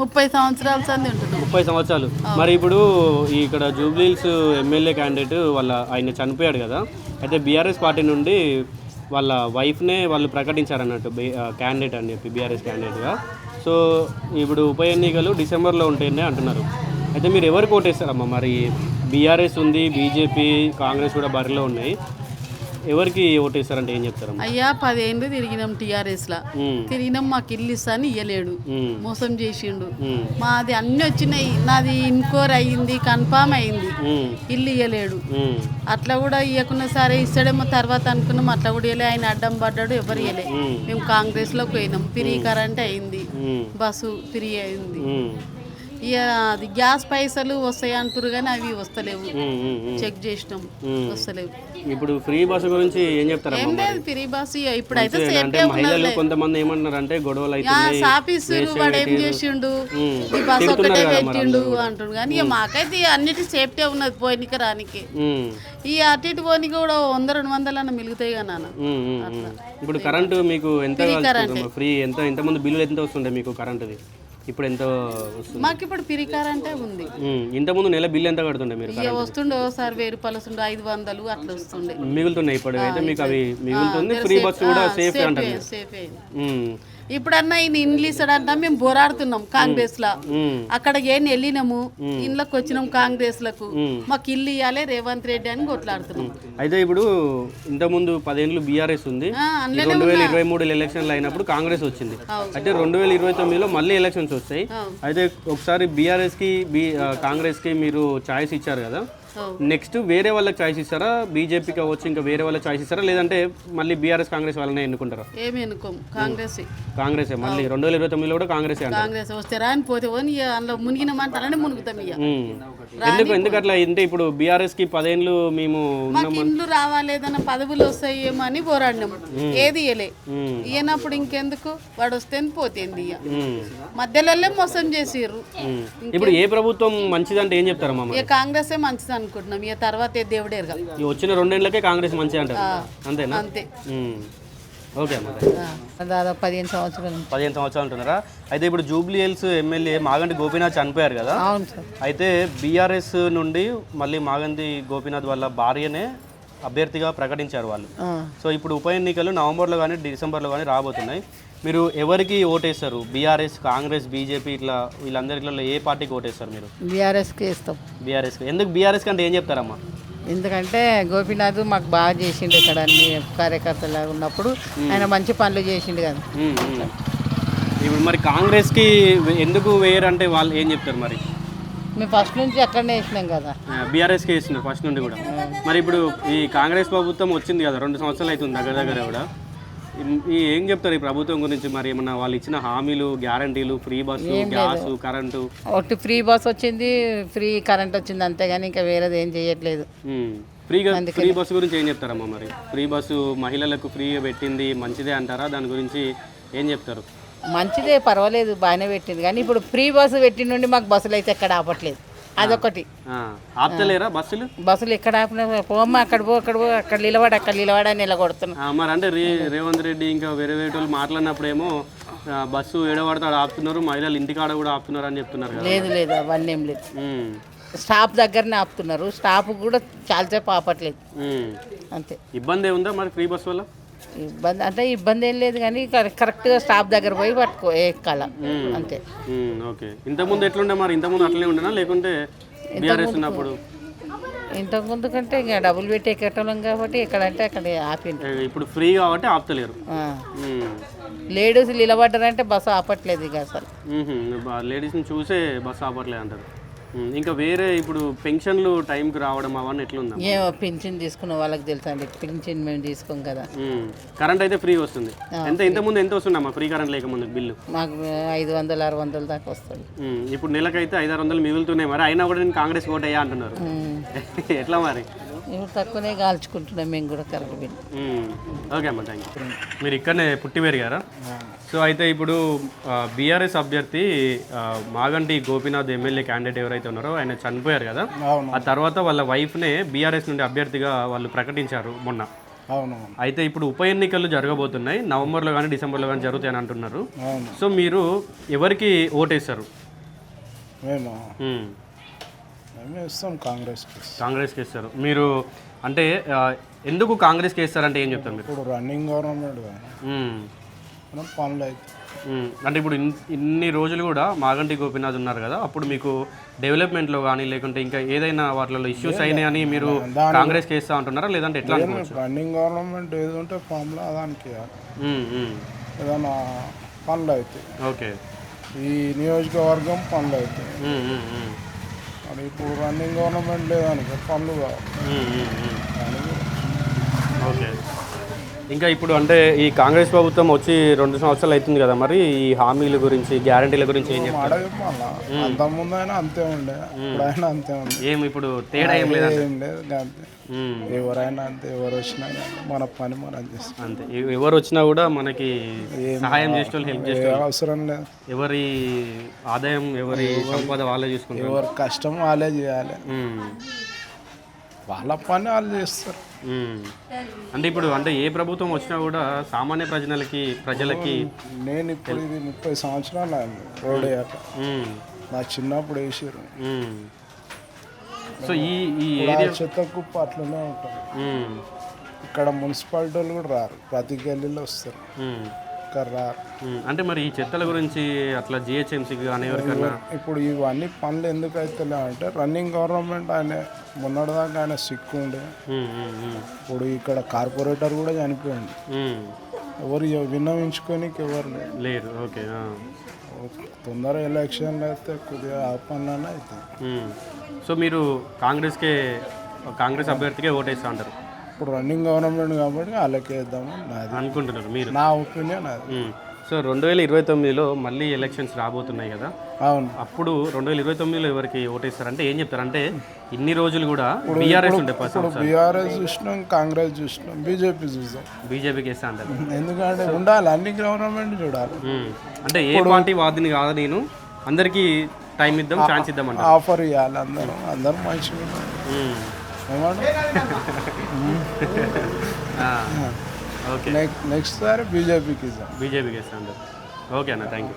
ముప్పై సంవత్సరాల సంది ఉంటుంది ముప్పై సంవత్సరాలు. మరి ఇప్పుడు ఇక్కడ జూబ్లీహిల్స్ ఎమ్మెల్యే క్యాండిడేట్ వాళ్ళ ఆయన చనిపోయాడు కదా. అయితే బీఆర్ఎస్ పార్టీ నుండి వాళ్ళ వైఫ్నే వాళ్ళు ప్రకటించారన్నట్టు క్యాండిడేట్ అని చెప్పి బీఆర్ఎస్ క్యాండిడేట్గా సో ఇప్పుడు ఉప ఎన్నికలు డిసెంబర్లో ఉంటాయని అంటున్నారు. అయితే మీరు ఎవరికి ఓటేస్తారమ్మా మరి బీఆర్ఎస్ ఉంది బీజేపీ కాంగ్రెస్ కూడా బరిలో ఉన్నాయి. ఎవరికి ఓటేస్తారంటే ఏం చెప్తారమ్మా అయ్యా పదేళ్ళు తిరిగినాం టీఆర్ఎస్ లా ఉమ్, తిరిగినాం మాకు ఇల్లు ఇస్తాను ఇయ్యలేడు. మోసం చేసిండు. మాది అన్ని వచ్చినాయి. నాది ఇన్కోర్ అయ్యింది కన్ఫామ్ అయింది ఇల్లు ఇయ్యలేడు. అట్లా కూడా ఇవ్వకున్నా సరే ఇస్తాడేమో తర్వాత అనుకున్నాం. అట్లా కూడా ఇవ్వలే ఆయన అడ్డం పడ్డాడు ఎవరు ఇవ్వలే ఉమ్, మేము కాంగ్రెస్లోకి పోయినాం. ఫ్రీ కరెంట్ అయింది. బస్సు ఫ్రీ అయింది. అది గ్యాస్ పైసలు వస్తాయి అంటారు కానీ అవి వస్తలేవు. చెక్ చేసినాం. వస్తలేవు ఇప్పుడు ఫ్రీ బస్సు గురించి ఏం చెప్తారమ్మా ఏం? లేదు ఫ్రీ బస్సు ఇప్పుడైతే అంటే సేఫ్టీ కొంతమంది ఏమంటున్నారు అంటే గొడవలు అవుతున్నాయి సాపిస్తురు వాడు ఏం చేసిండు. ఈ బస్సు ఒకటే పెట్టిండు. అంటుండు కానీ ఇక మాకైతే అన్నిటి సేఫ్టీ ఉన్నది పోయినకి రానికి ఈ అటు ఇటు పోనీకి కూడా వంద రెండు వందలన్న మిగులుతాయి కదా నాన్న. ఇప్పుడు కరెంటు మీకు ఎంత? ఫ్రీ ఎంత ఎంతమంది బిల్లులు ఎంత వస్తుండే మీకు కరెంటుది ఇప్పుడు ఎంత వస్తుంది? మాకు ఇప్పుడు పిరికార్ అంటే ఉంది ఇంతకుముందు నెల బిల్లు ఎంత కడుతుండే మీరు ఇక వస్తుండే ఒకసారి వెయ్యి రూపాయలు వస్తుండే ఐదు వందలు అట్లా వస్తుండే. మిగులుతున్నాయి ఇప్పుడు అయితే మీకు అవి మిగులుతుంది ఫ్రీ బస్సు కూడా సేఫ్ అంటారు ఉమ్, ఇప్పుడన్నా ఈయన ఇండ్లు ఇస్తాడంట మేము పోరాడుతున్నాం కాంగ్రెస్ లా అక్కడ ఏం వెళ్ళినాము? ఇండ్లకు వచ్చినాం కాంగ్రెస్లకు. మాకు ఇల్లు ఇవ్వాలి రేవంత్ రెడ్డి అని కొట్లాడుతున్నాం. అయితే ఇప్పుడు ఇంతకుముందు పదేళ్ళు బీఆర్ఎస్ ఉంది. రెండు వేల ఇరవై మూడు ఎలక్షన్లు అయినప్పుడు కాంగ్రెస్ వచ్చింది. అయితే రెండు వేల ఇరవై తొమ్మిదిలో మళ్ళీ ఎలక్షన్స్ వస్తాయి. అయితే ఒకసారి బీఆర్ఎస్కి కాంగ్రెస్కి మీరు ఛాయిస్ ఇచ్చారు కదా. నెక్స్ట్ వేరే వాళ్ళకి ఛాయిస్ ఇస్తారా? బీజేపీకి అవ్వచ్చు ఇంకా వేరే వాళ్ళకి ఛాయిస్ ఇస్తారా? లేదంటే మళ్ళీ బీఆర్ఎస్ కాంగ్రెస్ వాళ్ళనే ఎన్నుకుంటారా? ఏమి అనుకోం కాంగ్రెస్. కాంగ్రెస్. మళ్ళీ రెండు వేల ఇరవై తొమ్మిదిలో కూడా కాంగ్రెస్ కాంగ్రెస్ వస్తే రాని పోతే అందులో మునిగినామంటారని మునుగుతాం ఇక. ఎందుకు ఎందుకు అట్లా? అంటే ఇప్పుడు బీఆర్ఎస్కి పదేళ్ళు మేము మాకు ఇండ్లు రావాలి ఏదైనా పదవులు వస్తాయేమో అని పోరాడినాం. ఏది ఇయ్యలే. ఉమ్, ఇయ్యనప్పుడు ఇంకెందుకు? వాడు వస్తే పోతేంది ఇక. మధ్యలో మోసం చేసిర్రు. ఇప్పుడు ఏ ప్రభుత్వం మంచిదంటే ఏం మరి? ఇక కాంగ్రెసే మంచిది అనుకుంటున్నాం. ఇక తర్వాత దేవుడేరుగా ఈ వచ్చిన రెండేళ్ళకే కాంగ్రెస్ మంచిది అంటారు అంతేనా? అంతే. ఓకే అమ్మా. దాదాపు పదిహేను సంవత్సరాలు. పదిహేను సంవత్సరాలు అంటున్నారా? అయితే ఇప్పుడు Jubilee Hills MLA Maganti Gopinath చనిపోయారు కదా. అవును సార్. అయితే బీఆర్ఎస్ నుండి మళ్ళీ మాగంటి గోపీనాథ్ వాళ్ళ భార్యనే అభ్యర్థిగా ప్రకటించారు వాళ్ళు. సో ఇప్పుడు ఉప ఎన్నికలు నవంబర్లో కానీ డిసెంబర్లో కానీ రాబోతున్నాయి. మీరు ఎవరికి ఓటేస్తారు బీఆర్ఎస్ కాంగ్రెస్ బీజేపీ ఇట్లా వీళ్ళందరిలో ఏ పార్టీకి ఓటేస్తారు మీరు? బీఆర్ఎస్కి ఇస్తాం. బీఆర్ఎస్కి. ఎందుకు బీఆర్ఎస్ కంటే ఏం చెప్తారమ్మా? ఎందుకంటే గోపీనాథ్ మాకు బాగా చేసిండు ఇక్కడ అన్ని కార్యకర్తలు ఉన్నప్పుడు. ఆయన మంచి పనులు చేసిండు కదా. ఇప్పుడు మరి కాంగ్రెస్కి ఎందుకు వేయరంటే వాళ్ళు ఏం చెప్తారు మరి? మేము ఫస్ట్ నుంచి అక్కడనే వేసినాం కదా. బీఆర్ఎస్కి వేస్తున్నారు ఫస్ట్ నుండి కూడా. మరి ఇప్పుడు ఈ కాంగ్రెస్ ప్రభుత్వం వచ్చింది కదా రెండు సంవత్సరాలు అవుతుంది దగ్గర దగ్గర కూడా. ఈ- ఏం చెప్తారు ఈ ప్రభుత్వం గురించి మరి? ఏమన్నా వాళ్ళు ఇచ్చిన హామీలు గ్యారంటీలు ఫ్రీ బస్సు గ్యాస్ కరెంటు? ఒకటి ఫ్రీ బస్ వచ్చింది ఫ్రీ కరెంట్ వచ్చింది అంతేగాని ఇంకా వేరేది ఏం చేయట్లేదు. ఫ్రీగా ఫ్రీ బస్సు గురించి ఏం చెప్తారమ్మా మరి? ఫ్రీ బస్సు మహిళలకు ఫ్రీగా పెట్టింది మంచిదే అంటారా? దాని గురించి ఏం చెప్తారు? మంచిదే పర్వాలేదు బాగానే పెట్టింది. కానీ ఇప్పుడు ఫ్రీ బస్సు పెట్టిన నుండి మాకు బస్సులు అయితే ఎక్కడ ఆపట్లేదు. అదొకటి. ఆపుతలేరా బస్సులు? బస్సులు ఎక్కడ ఆపినా పోమ్మా అక్కడ పో అక్కడ పో అక్కడ నిలబడి అక్కడ నిలబడి అని నిలబడుతున్నాం. ఆ, మరి అంటే రేవంత్ రెడ్డి ఇంకా వేరే వేరే వాళ్ళు మాట్లాడినప్పుడేమో బస్సు ఏడబడతాడు ఆపుతున్నారు మహిళలు ఇంటికాడ కూడా ఆపుతున్నారు అని చెప్తున్నారు లేదు లేదు అవన్నీ ఏం లేదు. స్టాప్ దగ్గరనే ఆపుతున్నారు స్టాప్ కూడా చాలాసేపు ఆపట్లేదు. అంతే. ఇబ్బంది ఉందా మరి ఫ్రీ బస్ వల్ల? ఇబ్బంది అంటే ఇబ్బంది ఏం లేదు కానీ కర- కరెక్ట్గా స్టాప్ దగ్గర పోయి పట్టుకో ఎక్కాల. అంతే. ఓకే. ఇంతకుముందు ఎట్లుండే మరి? ఇంతకుముందు అట్లనే ఉండేనా? లేకుంటే బీఆర్ఎస్ ఉన్నప్పుడు? ఇంతకు ముందు కంటే ఇంకా డబ్బులు పెట్టి ఎక్కటం కాబట్టి ఎక్కడంటే అక్కడ ఆపిండు ఏ, ఇప్పుడు ఫ్రీ కాబట్టి ఆపుతలేరు. లేడీస్ నిలబడ్డారంటే బస్సు ఆపట్లేదు ఇక అసలు. లేడీస్ని చూసే బస్ ఆపట్లేదు అంటారు ఇంకా వేరే ఇప్పుడు పెన్షన్లు టైంకి రావడం అవన్నీ ఎట్లుందా ఏమో పింఛన్ తీసుకున్న వాళ్ళకి తెలుసు అండి. పింఛన్ మేము తీసుకోం కదా. కరెంట్ అయితే ఫ్రీ వస్తుంది. ఎంత ఇంతకుముందు ఎంత వస్తుందమ్మా ఫ్రీ కరెంట్ లేకముందు బిల్లు? మాకు ఐదు వందలు ఆరు వందల దాకా వస్తుంది. ఇప్పుడు నెలకైతే ఐదారు వందలు మిగులుతున్నాయి. మరి అయినా కూడా నేను కాంగ్రెస్ ఓట్ అయ్యా అంటున్నారు. ఎట్లా మరి? ఇప్పుడు తక్కువనే కాల్చుకుంటున్నాం మేము కూడా కరెక్ట్ బిల్. ఓకే అమ్మ థ్యాంక్ యూ మీరు ఇక్కడనే పుట్టి పెరిగారా? సో అయితే ఇప్పుడు బీఆర్ఎస్ అభ్యర్థి ఆ, మాగంటి గోపీనాథ్ ఎమ్మెల్యే క్యాండిడేట్ ఎవరైతే ఉన్నారో ఆయన చనిపోయారు కదా? ఆ తర్వాత వాళ్ళ వైఫ్నే బీఆర్ఎస్ నుండి అభ్యర్థిగా వాళ్ళు ప్రకటించారు మొన్న. అవును. అయితే ఇప్పుడు ఉప ఎన్నికలు జరగబోతున్నాయి. నవంబర్లో కానీ డిసెంబర్లో కానీ జరుగుతాయని అంటున్నారు. అవును. సో మీరు ఎవరికి ఓటేస్తారు మేము. మ్మ్. మేము ఇస్తాం కాంగ్రెస్కి కాంగ్రెస్కి ఇస్తారు మీరు అంటే ఎందుకు కాంగ్రెస్కి ఇస్తారంటే ఏం చెప్తారు మీరు? ఇప్పుడు రన్నింగ్ గవర్నమెంట్. మనం పనులు అయితే. అంటే ఇప్పుడు ఇన్- ఇన్ని రోజులు కూడా మాగంటి గోపీనాథ్ ఉన్నారు కదా అప్పుడు మీకు డెవలప్మెంట్లో కానీ లేకుంటే ఇంకా ఏదైనా వాటిలో ఇష్యూస్ అయినాయి అని మీరు కాంగ్రెస్కి వేస్తా అంటున్నారా లేదంటే ఎట్లా రన్నింగ్ గవర్నమెంట్ ఏది ఉంటే ఫామ్లో దానికి. ఏదైనా పనులు అవుతాయి ఓకే. ఈ నియోజకవర్గం పనులు అవుతాయి. మరి ఇప్పుడు రన్నింగ్ గవర్నమెంట్ లేదనుకో పనులు కావు మ్మ్, మ్మ్, మ్మ్. దానికి ఓకే ఇంకా ఇప్పుడు అంటే ఈ కాంగ్రెస్ ప్రభుత్వం వచ్చి రెండు సంవత్సరాలు అవుతుంది కదా మరి ఈ హామీల గురించి గ్యారంటీల గురించి ఏం చెప్తారు? అయినా అంతే ఉండే ఇప్పుడైనా అంతే ఏం ఇప్పుడు తేడా ఏం లేదా ఏం లేదు అంతే. ఎవరైనా అంతే ఎవరు వచ్చినా మన పని మనం చేస్తాం. అంతే. ఎవరు వచ్చినా కూడా మనకి సహాయం చేసేవాళ్ళు హెల్ప్ చేస్తారు అవసరం లేదు. ఎవరి ఆదాయం ఎవరి సంపద వాళ్ళే చూసుకుంటారు. ఎవరి కష్టం వాళ్ళే చేయాలి. వాళ్ళ పని వాళ్ళు చేస్తారు. అంటే ఇప్పుడు అంటే ఏ ప్రభుత్వం వచ్చినా కూడా సామాన్య ప్రజలకి ప్రజలకి నేను ఇప్పుడు ఇది ముప్పై సంవత్సరాలు రోడ్ మ్మ్. నా చిన్నప్పుడు వేసారు. సో ఈ ఈ ఏరియా చెత్త కుప్ప అట్లనే ఉంటుంది. ఇక్కడ మున్సిపాలిటీ వాళ్ళు కూడా రారు ప్రతి గల్లీలో వస్తారు అంటే మరి ఈ చెత్తల గురించి అట్లా జిహెచ్ఎంసీకి కానీ ఎవరికన్నా ఇప్పుడు ఇవన్నీ పనులు ఎందుకు అవుతలే అంటే రన్నింగ్ గవర్నమెంట్ ఆయన మొన్నటిదాకా ఆయన సిక్కు ఉండే. ఇప్పుడు ఇక్కడ కార్పొరేటర్ కూడా చనిపోయింది. ఎవరు ఎవ- విన్నవించుకోనికి ఎవరు లేరు ఓకే. తొందర ఎలక్షన్లు అయితే కొద్దిగా ఆ పనులనే అవుతాయి. సో మీరు కాంగ్రెస్కే కాంగ్రెస్ అభ్యర్థికే ఓటేస్తా అంటారు ఇప్పుడు రన్నింగ్ గవర్నమెంట్ కాబట్టి వాళ్ళకే వేద్దామని నాది. అనుకుంటున్నారు మీరు? నా ఒపీనియన్ అది. సో రెండు వేల ఇరవై తొమ్మిదిలో మళ్ళీ ఎలక్షన్స్ రాబోతున్నాయి కదా? అవును. అప్పుడు రెండు వేల ఇరవై తొమ్మిదిలో ఎవరికి ఓటేస్తారంటే ఏం చెప్తారు? అంటే ఇన్ని రోజులు కూడా బీఆర్ఎస్ ఉండే ఇప్పుడు బీఆర్ఎస్ చూసినాం కాంగ్రెస్ చూసినాం బీజేపీ చూసాం. బీజేపీకి వేస్తా అంటారు. ఎందుకంటే ఉండాలి అన్ని గవర్నమెంట్ చూడాలి. అంటే ఏ పార్టీ వాదిని కాదు నేను అందరికీ టైం ఇద్దాం ఛాన్స్ ఇద్దాం అంటారు. ఆఫర్ ఇవ్వాలి అందరం అందరం మంచిగా ఉండాలి. ఓకే. నెక్స్ట్ సారి బీజేపీకి ఇద్దాం. బీజేపీకి అంటారు ఓకే అన్న థ్యాంక్ యూ